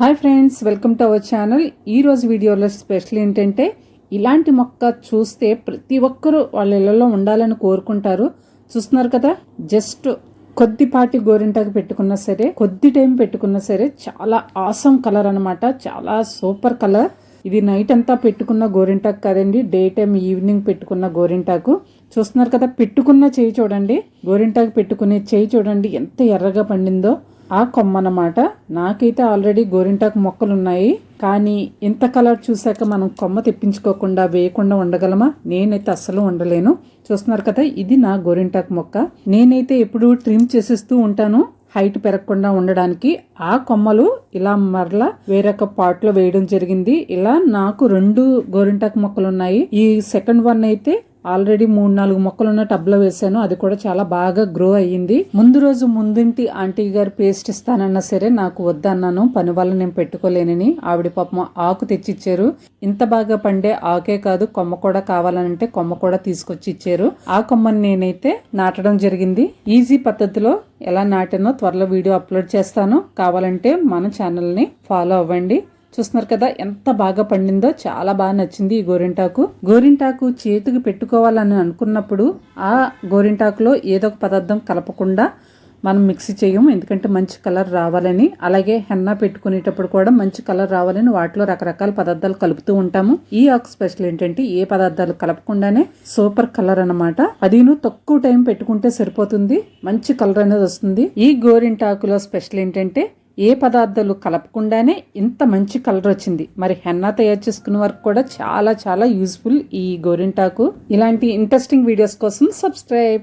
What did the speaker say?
Hi friends welcome to our channel. ఈ రోజు వీడియోలో స్పెషల్ ఏంటంటే ఇలాంటి మొక్క చూస్తే ప్రతి ఒక్కరూ వాళ్ళ ఇళ్ళలో ఉండాలని కోరుకుంటారు. చూస్తున్నారు కదా? జస్ట్ కొద్దిపాటి గోరింటాకు పెట్టుకున్నా సరే కొద్ది టైం పెట్టుకున్నా సరే చాలా ఆసం కలర్ అనమాట చాలా సూపర్ కలర్ ఇది నైట్ అంతా పెట్టుకున్న గోరింటాకు కాదండి డే టైం ఈవినింగ్ పెట్టుకున్న గోరింటాకు. చూస్తున్నారు కదా? పెట్టుకున్న చేయి చూడండి గోరింటాకు పెట్టుకునే చేయి చూడండి ఎంత ఎర్రగా పండిందో. ఆ కొమ్మ అన్నమాట నాకైతే ఆల్రెడీ గోరింటాకు మొక్కలు ఉన్నాయి కానీ ఇంత కలర్ చూసాక మనం కొమ్మ తెప్పించుకోకుండా వేయకుండా ఉండగలమా నేనైతే అస్సలు ఉండలేను చూస్తున్నారు కదా ఇది నా గోరింటాకు మొక్క. నేనైతే ఎప్పుడు ట్రిమ్ చేసేస్తూ ఉంటాను హైట్ పెరగకుండా ఉండడానికి. ఆ కొమ్మలు ఇలా మరలా వేరొక పాట్లో వేయడం జరిగింది. ఇలా నాకు రెండు గోరింటాకు మొక్కలు ఉన్నాయి ఈ సెకండ్ వన్ అయితే ఆల్రెడీ మూడు నాలుగు మొక్కలు ఉన్న టబ్లో వేసాను అది కూడా చాలా బాగా గ్రో అయ్యింది. ముందు రోజు ముందుంటి ఆంటీ గారు పేస్ట్ ఇస్తానన్నా సరే నాకు వద్దన్నాను. పని వల్ల నేను పెట్టుకోలేనని ఆవిడ పాపం ఆకు తెచ్చిచ్చారు. ఇంత బాగా పండే ఆకే కాదు కొమ్మ కూడా కావాలనంటే కొమ్మ కూడా తీసుకొచ్చి ఇచ్చారు ఆ కొమ్మని నేనైతే నాటడం జరిగింది. ఈజీ పద్ధతిలో ఎలా నాటానో త్వరలో వీడియో అప్లోడ్ చేస్తాను. కావాలంటే మన ఛానల్ని ఫాలో అవ్వండి. చూస్తున్నారు కదా ఎంత బాగా పండిందో చాలా బాగా నచ్చింది ఈ గోరింటాకు. గోరింటాకు చేతికి పెట్టుకోవాలని అనుకున్నప్పుడు ఆ గోరింటాకులో ఏదో ఒక పదార్థం కలపకుండా మనం మిక్సీ చేయము ఎందుకంటే మంచి కలర్ రావాలని. అలాగే హెన్నా పెట్టుకునేటప్పుడు కూడా మంచి కలర్ రావాలని వాటిలో రకరకాల పదార్థాలు కలుపుతూ ఉంటాము. ఈ ఆకు స్పెషల్ ఏంటంటే ఏ పదార్థాలు కలపకుండానే సూపర్ కలర్ అనమాట అదిను తక్కువ టైం పెట్టుకుంటే సరిపోతుంది మంచి కలర్ అనేది వస్తుంది. ఈ గోరింటాకులో స్పెషల్ ఏంటంటే ఏ పదార్థాలు కలపకుండానే ఇంత మంచి కలర్ వచ్చింది. మరి హెన్నా తయారు చేసుకునే వరకు కూడా చాలా చాలా యూస్ఫుల్ ఈ గోరింటాకు. ఇలాంటి ఇంట్రెస్టింగ్ వీడియోస్ కోసం సబ్స్క్రైబ్